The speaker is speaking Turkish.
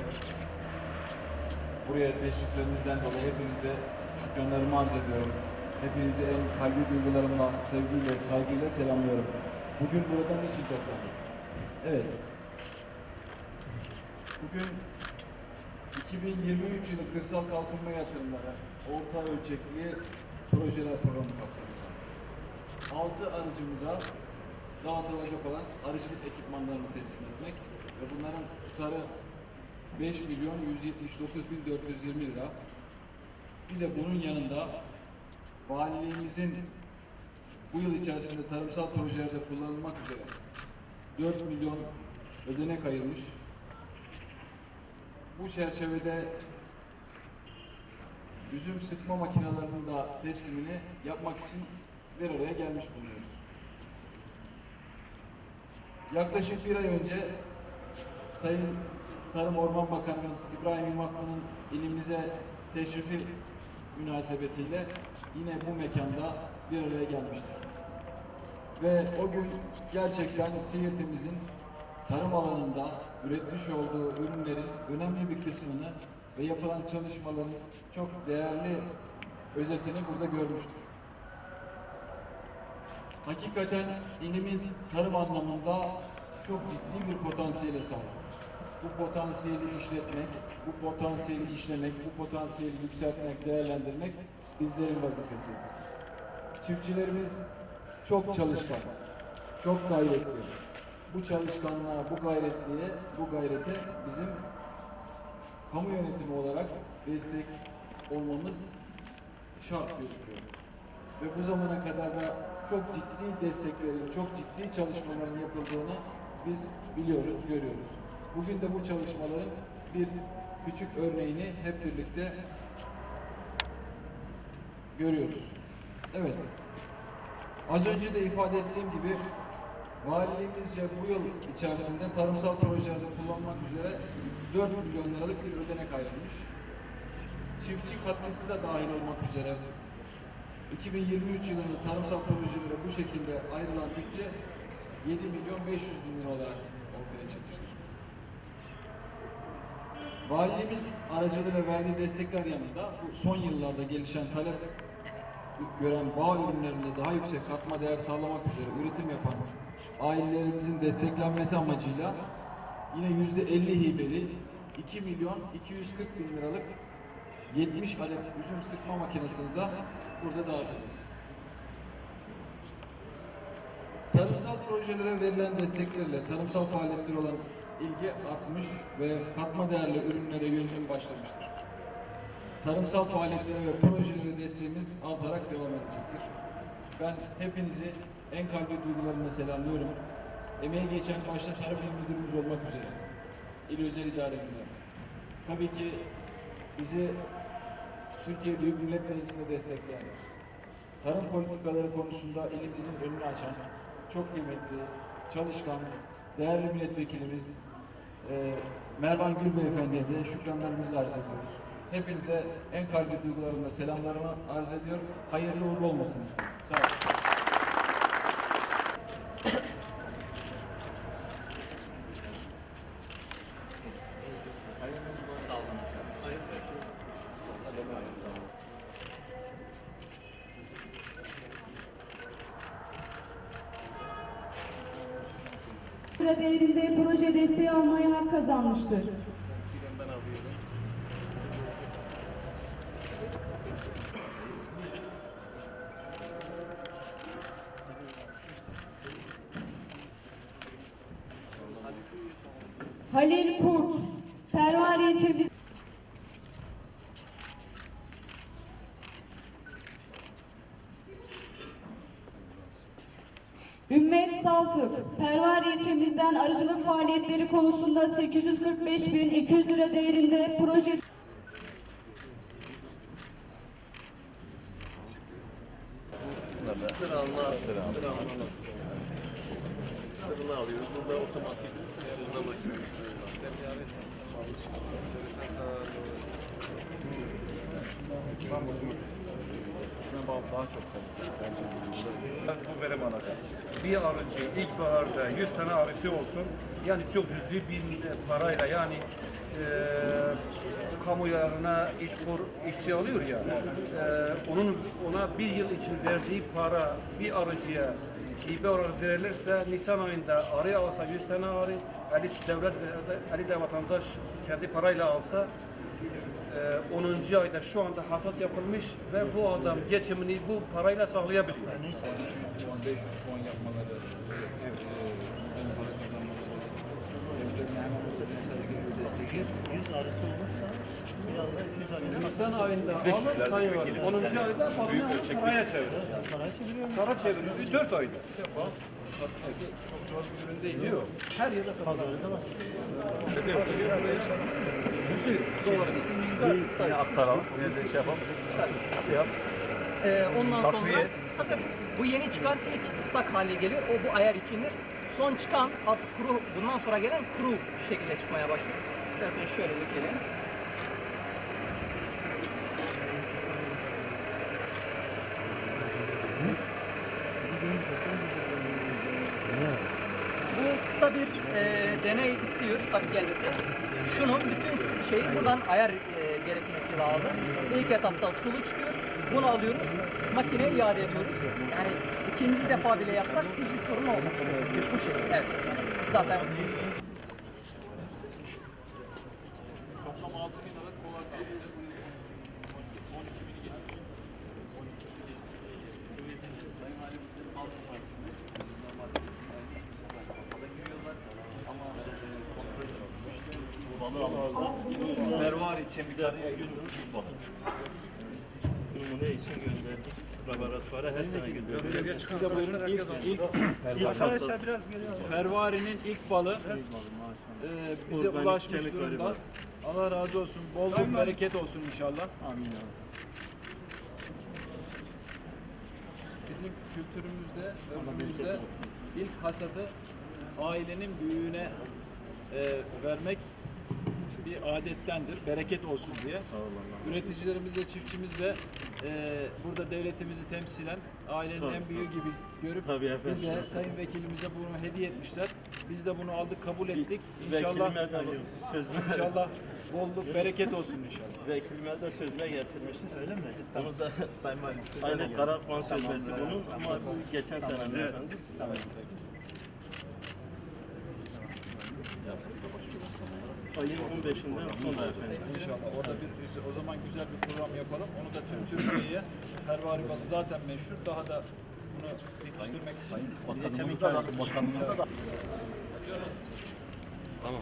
birlikte. Buraya teşriflerinizden dolayı hepinize şükranlarımı arz ediyorum. Hepinizi en kalbi duygularımla, sevgiyle, saygıyla selamlıyorum. Bugün burada niçin toplandık? Evet. Bugün 2023 yılı kırsal kalkınma yatırımları orta ölçekli projeler programı kapsamında 6 aracımıza dağıtılacak olan arıcılık ekipmanlarını teslim etmek ve bunların tutarı 5 milyon 179 bin 420 lira. Bir de bunun yanında valiliğimizin bu yıl içerisinde tarımsal projelerde kullanılmak üzere 4 milyon ödenek ayırmış. Bu çerçevede üzüm sıkma makinelerinin da teslimini yapmak için bir araya gelmiş bulunuyoruz. Yaklaşık bir ay önce Sayın Tarım Orman Bakanımız İbrahim İmaklı'nın ilimize teşrifi münasebetiyle yine bu mekanda bir araya gelmiştik. Ve o gün gerçekten Siirt'imizin tarım alanında üretmiş olduğu ürünlerin önemli bir kısmını ve yapılan çalışmaların çok değerli özetini burada görmüştük. Hakikaten ilimiz tarım anlamında çok ciddi bir potansiyele sahip. Bu potansiyeli işletmek, bu potansiyeli işlemek, bu potansiyeli yükseltmek, değerlendirmek bizlerin vazifesi. Çiftçilerimiz çok çalışkan, çok gayretli. Bu çalışkanlığa, bu gayretliye, bu gayrete bizim kamu yönetimi olarak destek olmamız şart gözüküyor. Ve bu zamana kadar da çok ciddi desteklerin, çok ciddi çalışmaların yapıldığını biz biliyoruz, görüyoruz. Bugün de bu çalışmaların bir küçük örneğini hep birlikte görüyoruz. Evet. Az önce de ifade ettiğim gibi valiliğimizce bu yıl içerisinde tarımsal projelerde kullanmak üzere 4 milyon liralık bir ödenek ayrılmış. Çiftçi katkısı da dahil olmak üzere 2023 yılında tarımsal projelere bu şekilde ayrılan bütçe 7 milyon 500 bin lira olarak ortaya çıkmıştır. Valiliğimiz aracılığıyla verdiği destekler yanında bu son yıllarda gelişen talep gören bağ ürünlerinde daha yüksek katma değer sağlamak üzere üretim yapan ailelerimizin desteklenmesi amacıyla yine yüzde 50 hibeli 2 milyon 240 bin liralık 70 adet üzüm sıkma makinesini de burada dağıtacağız. Tarımsal projelere verilen desteklerle tarımsal faaliyetler olan ilgi artmış ve katma değerli ürünlere yönelim başlamıştır. Tarımsal faaliyetlere ve projelere desteğimiz artarak devam edecektir. Ben hepinizi en kalbi duygularımla selamlıyorum. Emeği geçen başta Tarım İl Müdürümüz olmak üzere, il özel idaremize. Tabii ki bizi Türkiye Büyük Millet Meclisi'nde destekleyen, tarım politikaları konusunda elimizin önünü açan, çok kıymetli, çalışkan, değerli milletvekilimiz e, Mervan Gül Beyefendi'ye de şükranlarımızı arz ediyoruz. Hepinize en kalbi duygularımla selamlarımı arz ediyorum. Hayırlı uğurlu olmasın. Sağ olun. Lira değerinde proje desteği almaya hak kazanmıştır. Halil Kurt, Pervari ilçemiz Ümmet Saltık, Pervari ilçemizden arıcılık faaliyetleri konusunda 845.200 lira değerinde proje Sıranla, sıranla. Sırını alıyoruz. Burada otomatik süzme makinesi var. Daha çok kaliteli. bu verim alacak. Bir arıcı ilkbaharda 100 tane arısı olsun. Yani çok cüzi bir parayla yani e, kamularına iş kur, işçi alıyor ya. e, onun ona bir yıl için verdiği para bir arıcıya hibe olarak verilirse Nisan ayında arı alsa 100 tane arı, 50 devlet ve 50 de vatandaş kendi parayla alsa 10. ayda şu anda hasat yapılmış ve bu adam geçimini bu parayla sağlayabiliyor. 500 puan, 500 puan yapmaları, e, buradan para kazanmaları, hemen mesaj geliyor destek. 100 arısı olursa bir anda 200 arısı Nisan ayında alıp sayıyor. 10. ayda balını paraya çeviriyor. parayı çeviriyor. Para çeviriyor. 4 ayda. Satması çok zor bir ürün değil. Yok. Her yerde satılıyor. Pazarı da var. Yine aktaralım. Yine de şey yapalım. Şey yap. Ee, ondan sonra Takviye. Ha, tabii, bu yeni çıkan ilk ıslak hale geliyor. O bu ayar içindir. Son çıkan artık kuru, bundan sonra gelen kuru şekilde çıkmaya başlıyor. İsterseniz şöyle dökelim. Bu kısa bir e, deney istiyor tabii ki elbette. Şunun bütün şeyi buradan ayar e, gerekmesi lazım. İlk etapta sulu çıkıyor. Bunu alıyoruz. Makineye iade ediyoruz. Yani ikinci defa bile yapsak hiçbir sorun olmaz. Bu şekilde evet. Zaten Mervari kemikleri yüzümüz balık. Numune için gönderdik. Laboratuvara her sene gönderiyoruz. Siz de buyurun ilk, ilk Arkadaşlar biraz geliyor. Fervari'nin ilk balı e, bize Organik ulaşmış kemik durumda. var. Allah razı olsun. Bolluk bereket olsun inşallah. Amin abi. Bizim kültürümüzde, örfümüzde ilk hasadı ailenin büyüğüne e, vermek bir adettendir. Bereket olsun diye. Sağ olun Allah. Üreticilerimiz de çiftçimiz de e, burada devletimizi temsilen ailenin Tabii, en büyüğü gibi görüp Tabii efendim. bize, sayın vekilimize bunu hediye etmişler. Biz de bunu aldık, kabul ettik. İnşallah sözüme, inşallah bolluk, bereket olsun inşallah. vekilime de sözüme getirmişiz. Öyle mi? Onu da Sayın Valim. Aynen. Karakman sözmesi Tamam, bunun ama bu geçen sene efendim. Tamam. Ayın 15'inden sonra efendim. İnşallah orada bir o zaman güzel bir program yapalım. Onu da tüm Türkiye'ye Pervari balı zaten meşhur. Daha da bunu pekiştirmek için Bakanımızda da, bakanımızda da Tamam.